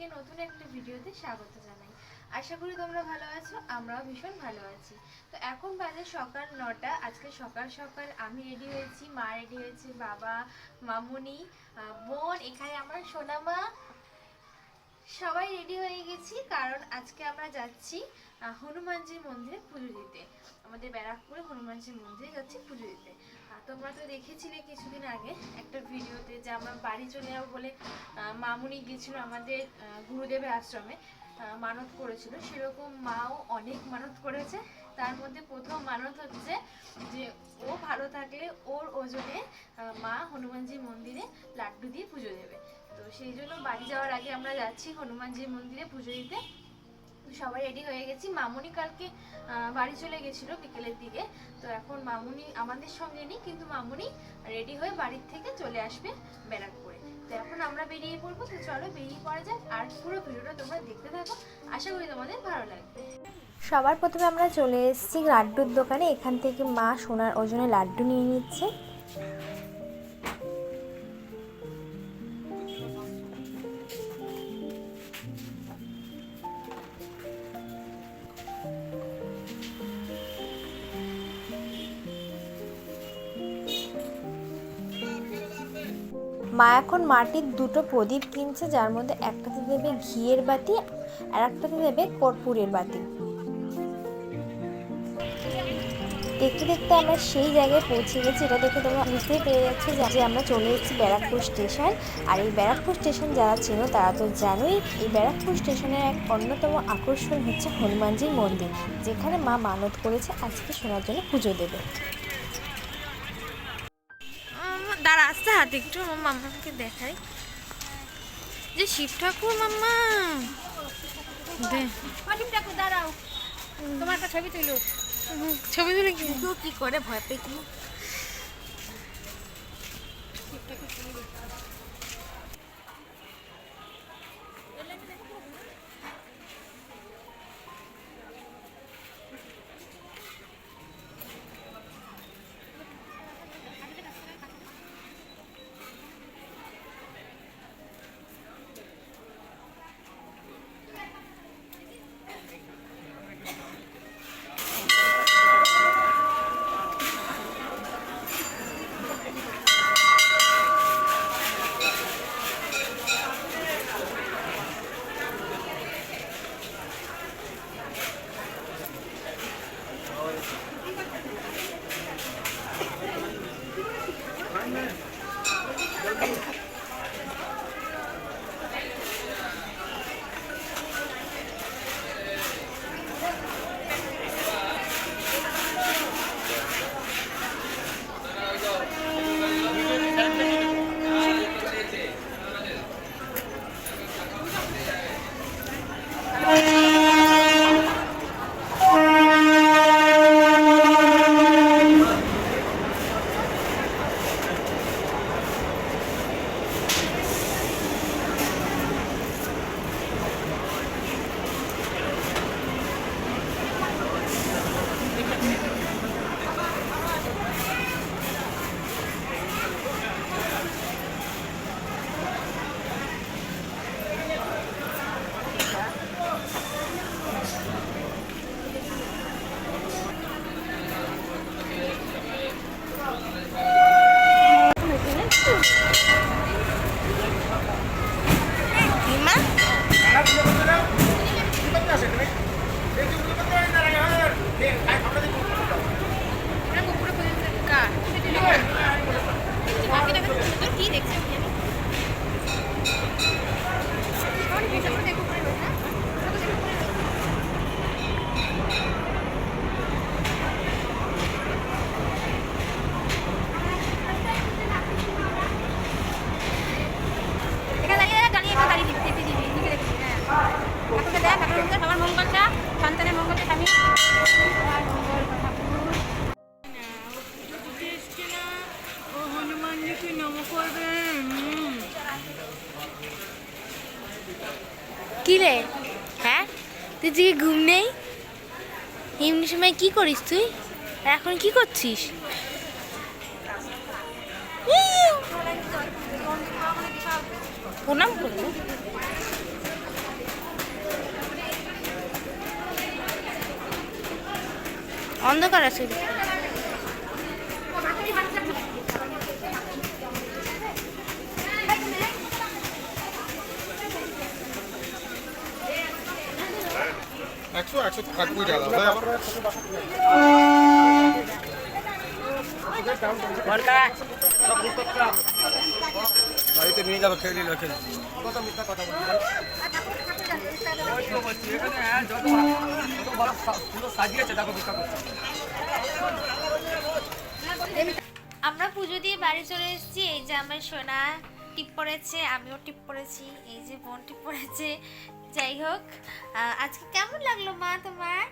সবাইকে নতুন একটা ভিডিওতে স্বাগত জানাই। আশা করি তোমরা ভালো আছো, আমরাও ভীষণ ভালো আছি। তো এখন বাজে সকাল নটা, আজকে সকাল সকাল আমি রেডি হয়েছি, মা রেডি হয়েছে, বাবা, মামুনি বোন, এখানে আমার সোনামা। সবাই রেডি হয়ে গেছি, কারণ আজকে আমরা যাচ্ছি হনুমানজির মন্দিরে পুজো দিতে। আমাদের ব্যারাকপুরে হনুমানজির মন্দিরে যাচ্ছি পুজো দিতে। তোমরা তো দেখেছিলে কিছুদিন আগে একটা ভিডিওতে যে আমরা বাড়ি চলে যাব বলে মামুনি গেছিল আমাদের গুরুদেবের আশ্রমে মানত করেছিল। সেরকম মাও অনেক মানত করেছে। তার মধ্যে প্রথম মানত হচ্ছে যে ও ভালো থাকলে ওর ওজনে মা হনুমানজির মন্দিরে লাড্ডু দিয়ে পুজো দেবে। তো সেই জন্য বাড়ি যাওয়ার আগে আমরা যাচ্ছি হনুমানজির মন্দিরে পুজো দিতে। সবাই রেডি হয়ে গেছি। মামুনি কালকে বাড়ি চলে গেছিল বিকেলের দিকে। তো এখন মামুনি আমাদের সঙ্গে নেই, কিন্তু মামুনি রেডি হয়ে বাড়ির থেকে চলে আসবে ব্যারাকপুরে। তো এখন আমরা বেরিয়ে পড়ব, তো চলো বেরিয়ে পড়া যাক। আর পুরো ভিডিওটা তোমরা দেখতে থাকো। আশা করি তোমাদের ভালো লাগবে। সবার প্রথমে আমরা চলে এসেছি লাড্ডুর দোকানে। এখান থেকে মা সোনার ওজনে লাড্ডু নিয়ে নিচ্ছে। মা এখন মাটির দুটো প্রদীপ কিনছে, যার মধ্যে একটাতে দেবে ঘিয়ের বাতি আর একটাতে দেবে কর্পূরের বাতি। দেখতে দেখতে আমরা সেই জায়গায় পৌঁছে গেছি। এটা দেখে তোমরা বুঝতেই পেরে যাচ্ছে যে আমরা চলে এসেছি ব্যারাকপুর স্টেশন। আর এই ব্যারাকপুর স্টেশন যারা চেনো তারা তো জানোই, এই ব্যারাকপুর স্টেশনের এক অন্যতম আকর্ষণ হচ্ছে হনুমানজির মন্দির, যেখানে মা মানত করেছে আজকে শোনার জন্য পুজো দেবে। দাঁড়া হাতে একটু আমার মাম্মাকে দেখাই। যে শিব ঠাকুর মাম্মা। দে। ঠাকুর দাঁড়াও। তোমার একটা ছবি তুলো। ছবি তুলে কি? কি করে ভয় পেয়ে কি রে? হ্যাঁ? তুই দিকে ঘুম নেই? এমনি সময় কি করিস তুই? এখন কি করছিস? প্রণাম করব। অন্ধকার আছে। বাড়িতে নিয়ে যাব খেয়ে নিল। আমরা পুজো দিয়ে বাড়ি চলে এসেছি, এই যে আমার সোনা। টিপ পড়েছে আমিও টিপ পড়েছি এই যে বোন টিপ পড়েছে। যাই হোক আজকে কেমন লাগল মা তোমার?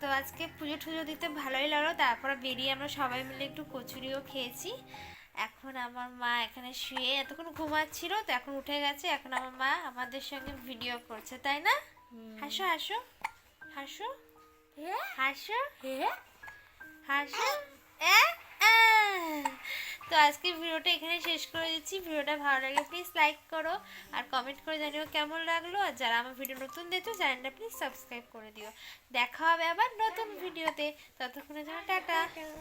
তো আজকে পুজো টুজো দিতে ভালোই লাগল তারপরে বেরিয়ে আমরা সবাই মিলে একটু কচুরিও খেয়েছি। এখন আমার মা এখানে শুয়ে এতক্ষণ ঘুমাচ্ছিল তো এখন উঠে গেছে এখন আমার মা আমাদের সঙ্গে ভিডিও করছে তাই না? হাসো হাসো হাসো হাসো হাসো? আহ! তো আজকে ভিডিওটা এখানে শেষ করে দিচ্ছি। ভিডিওটা ভালো লাগলে প্লিজ লাইক করো আর কমেন্ট করে জানিও কেমন লাগল। আর যারা আমার ভিডিও নতুন দেখছ চ্যানেলটা প্লিজ সাবস্ক্রাইব করে দিও। দেখা হবে আবার নতুন ভিডিওতে। ততক্ষণের জন্য টাটা।